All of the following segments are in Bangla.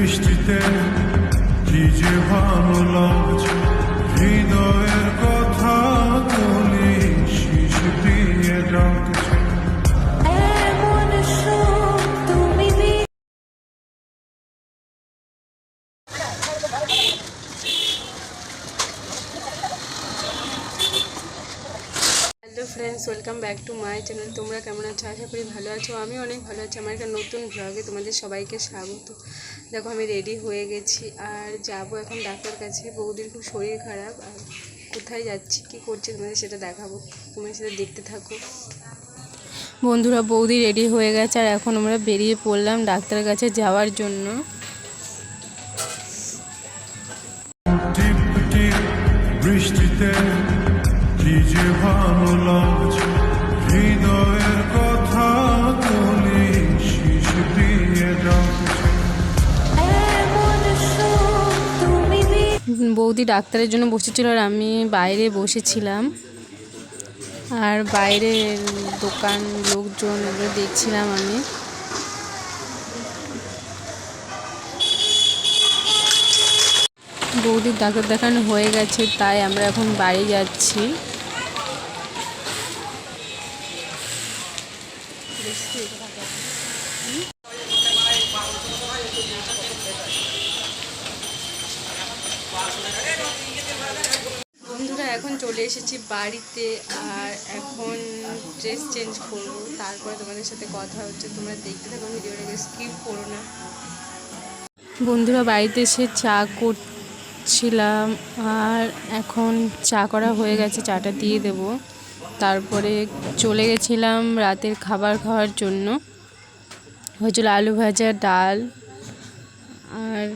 বৃষ্টিতে কি ভালো লাগছে হৃদয়ের কথা বলি শিশু দিয়ে ডাকছে। তুমি friends welcome back to my channel তোমরা কেমন আছো? আশা করি ভালো আছো। আমি অনেক ভালো আছি। আমার একটা নতুন ব্লগে তোমাদের সবাইকে স্বাগত। দেখো, আমি রেডি হয়ে গেছি। আর যাব এখন ডাক্তার কাছে। বৌদির খুব শরীর খারাপ। আর কোথায় যাচ্ছি? কী করছি তোমাদের সেটা দেখাবো। তোমরা সেটা দেখতে থাকো। বন্ধুরা, বৌদি রেডি হয়ে গেছে। আর এখন আমরা বেরিয়ে পড়লাম ডাক্তারের কাছে যাওয়ার জন্য। বৃষ্টিতে কি যে ভালো লাগছে হৃদয়ের কথা বলি শিশ দিয়ে ডাকছে এমন সুখ তুমি দিলে বৌদি ডাক্তারের জন্য বসেছিল আর আমি বাইরে বসেছিলাম। আর বাইরে দোকান লোকজন এগুলো দেখছিলাম আমি। বৌদির ডাক্তার দেখানো হয়ে গেছে তাই আমরা এখন বাড়ি যাচ্ছি। বন্ধুরা, এখন চলে এসেছি বাড়িতে আর এখন ড্রেস চেঞ্জ করব। তারপরে তোমাদের সাথে কথা হচ্ছে। তোমরা দেখতে থাকো ভিডিওটাকে স্কিপ করো না। বন্ধুরা, বাড়িতে এসে চা করছিলাম আর এখন চা করা হয়ে গেছে। চাটা দিয়ে দেব। তারপরে চলে গেছিলাম রাতের খাবার খাওয়ার জন্য। হয়েছিল আলু ভাজা, ডাল আর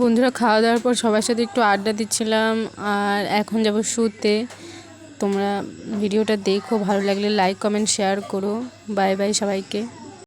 বন্ধুরা খাওয়া দাওয়ার পর সবার সাথে একটু আড্ডা দিচ্ছিলাম আর এখন যাব শুতে। তোমরা ভিডিওটা দেখো, ভালো লাগলে লাইক কমেন্ট শেয়ার করো। বাই বাই সবাইকে।